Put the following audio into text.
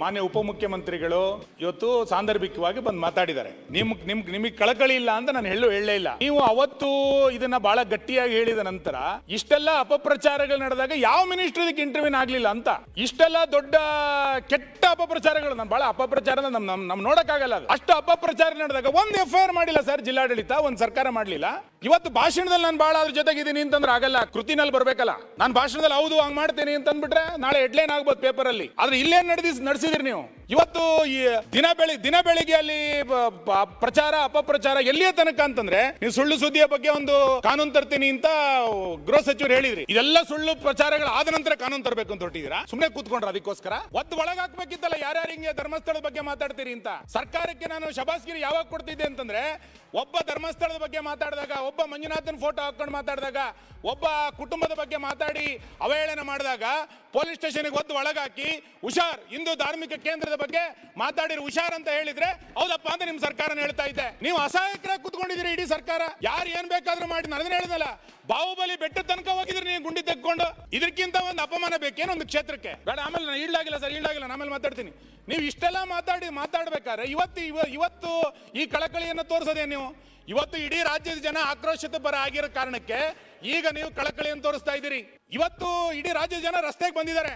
ಮಾನ್ಯ ಉಪಮುಖ್ಯಮಂತ್ರಿಗಳು ಇವತ್ತು ಸಾಂದರ್ಭಿಕವಾಗಿ ಬಂದು ಮಾತಾಡಿದ್ದಾರೆ. ನಿಮ್ ನಿಮ್, ನಿಮಗೆ ಕಳಕಳಿ ಇಲ್ಲ ಅಂತ ನಾನು ಹೇಳು ಹೇಳಲೇ ಇಲ್ಲ. ನೀವು ಅವತ್ತು ಇದನ್ನ ಬಹಳ ಗಟ್ಟಿಯಾಗಿ ಹೇಳಿದ ನಂತರ ಇಷ್ಟೆಲ್ಲ ಅಪಪ್ರಚಾರಗಳು ನಡೆದಾಗ ಯಾವ ಮಿನಿಸ್ಟರ್ ಇದಕ್ಕೆ ಇಂಟರ್ವ್ಯೂನ್ ಆಗ್ಲಿಲ್ಲ ಅಂತ? ಇಷ್ಟೆಲ್ಲ ದೊಡ್ಡ, ಕೆಟ್ಟ ಅಪಪ್ರಚಾರಗಳು ನಾನು ಬಹಳ ಅಪಪ್ರಚಾರ ನಮ್ ನಮ್ ನಮ್ ನೋಡಕ್ಕಾಗಲ್ಲ. ಅಷ್ಟು ಅಪಪ್ರಚಾರ ನಡೆದಾಗ ಒಂದ್ ಎಫ್ ಐ ಆರ್ ಮಾಡಿಲ್ಲ ಸರ್ ಜಿಲ್ಲಾಡಳಿತ, ಒಂದ್ ಸರ್ಕಾರ ಮಾಡ್ಲಿಲ್ಲ. ಇವತ್ತು ಭಾಷಣದಲ್ಲಿ ನಾನು ಬಹಳ ಅದ್ರ ಜೊತೆಗಿದ್ದೀನಿ ಅಂತಂದ್ರೆ ಆಗಲ್ಲ, ಕೃತಿನಲ್ಲಿ ಬರ್ಬೇಕಲ್ಲ. ನಾನು ಭಾಷಣದಲ್ಲಿ ಹೌದು, ಹಂಗ್ ಮಾಡ್ತೀನಿ ಅಂತ ಅಂದ್ಬಿಟ್ರೆ ನಾಳೆ ಹೆಡ್ಲೈನ್ ಆಗ್ಬೋದು ಪೇಪರ್ ಅಲ್ಲಿ. ಆದ್ರೆ ಇಲ್ಲೇನ್ ನಡೆದಿಸ್ ನಡೆಸಿದ್ರಿ ನೀವು? ಇವತ್ತು ಈ ದಿನ ಬೆಳಿ, ದಿನ ಬೆಳಿಗ್ಗೆ ಅಲ್ಲಿ ಪ್ರಚಾರ, ಅಪಪ್ರಚಾರ ಎಲ್ಲಿಯ ತನಕ ಅಂತಂದ್ರೆ, ನೀವು ಸುಳ್ಳು ಸುದ್ದಿಯ ಬಗ್ಗೆ ಒಂದು ಕಾನೂನು ತರ್ತೀನಿ ಅಂತ ಗೃಹ ಸಚಿವರು ಹೇಳಿದ್ರಿ. ಇದೆಲ್ಲ ಸುಳ್ಳು ಪ್ರಚಾರಗಳು ಆದ ನಂತರ ಕಾನೂನು ತರಬೇಕು ಅಂತ ಹೊರಟಿದ್ದೀರಾ? ಸುಮ್ಮನೆ ಕೂತ್ಕೊಂಡ್ರ ಅದಕ್ಕೋಸ್ಕರ? ಒತ್ತು ಒಳಗಾಕ್ಬೇಕಿತ್ತಲ್ಲ ಯಾರ್ಯಾರು ಹಿಂಗೆ ಧರ್ಮಸ್ಥಳದ ಬಗ್ಗೆ ಮಾತಾಡ್ತೀರಿ ಅಂತ? ಸರ್ಕಾರಕ್ಕೆ ನಾನು ಶಬಾಸ್ಗಿರಿ ಯಾವಾಗ ಕೊಡ್ತಿದ್ದೆ ಅಂತಂದ್ರೆ, ಒಬ್ಬ ಧರ್ಮಸ್ಥಳದ ಬಗ್ಗೆ ಮಾತಾಡಿದಾಗ, ಒಬ್ಬ ಮಂಜುನಾಥನ್ ಫೋಟೋ ಹಾಕೊಂಡು ಮಾತಾಡಿದಾಗ, ಒಬ್ಬ ಕುಟುಂಬದ ಬಗ್ಗೆ ಮಾತಾಡಿ ಅವಹೇಳನ ಮಾಡಿದಾಗ ಪೊಲೀಸ್ ಸ್ಟೇಷನ್ಗೆ ಒದ್ದು ಒಳಗಾಕಿ, ಹುಷಾರ್, ಹಿಂದೂ ಧಾರ್ಮಿಕ ಕೇಂದ್ರದ ಬಗ್ಗೆ ಮಾತಾಡಿರಿ, ಹುಷಾರ್ ಅಂತ ಹೇಳಿದ್ರೆ ಹೌದಪ್ಪ ಅಂತ ನಿಮ್ ಸರ್ಕಾರ ಹೇಳ್ತಾ ಇದೆ ನೀವು ಅಸಹಾಯಕರಾಗಿ ಕುತ್ಕೊಂಡಿದ್ರಿ ಇಡೀ ಸರ್ಕಾರ. ಯಾರು ಏನ್ ಬೇಕಾದ್ರೂ ಮಾಡಿ, ನಾನು ಹೇಳಿದಲ್ಲ. ಬಾಹುಬಲಿ ಬೆಟ್ಟ ತನಕ ಹೋಗಿದ್ರೆ ನೀವು ಗುಂಡಿ ತೆಕ್ಕೊಂಡು. ಇದಕ್ಕಿಂತ ಒಂದು ಅಪಮಾನ ಬೇಕೇನು ಒಂದು ಕ್ಷೇತ್ರಕ್ಕೆ? ಬೇಡ, ಆಮೇಲೆ ನಾನು ಈಡಾಗಿಲ್ಲ ಸರ್, ಈಡಾಗಿಲ್ಲ ಆಮೇಲೆ ಮಾತಾಡ್ತೀನಿ. ನೀವು ಇಷ್ಟೆಲ್ಲ ಮಾತಾಡಿ, ಮಾತಾಡ್ಬೇಕಾದ್ರೆ ಇವತ್ತು ಇವ- ಇವತ್ತು ಈ ಕಳಕಳಿಯನ್ನು ತೋರಿಸೋದೇ ನೀವು? ಇವತ್ತು ಇಡೀ ರಾಜ್ಯದ ಜನ ಆಕ್ರೋಶದ ಬರ ಆಗಿರೋ ಕಾರಣಕ್ಕೆ ಈಗ ನೀವು ಕಳಕಳಿಯನ್ನು ತೋರಿಸ್ತಾ ಇದ್ದೀರಿ. ಇವತ್ತು ಇಡೀ ರಾಜ್ಯದ ಜನ ರಸ್ತೆಗೆ ಬಂದಿದ್ದಾರೆ.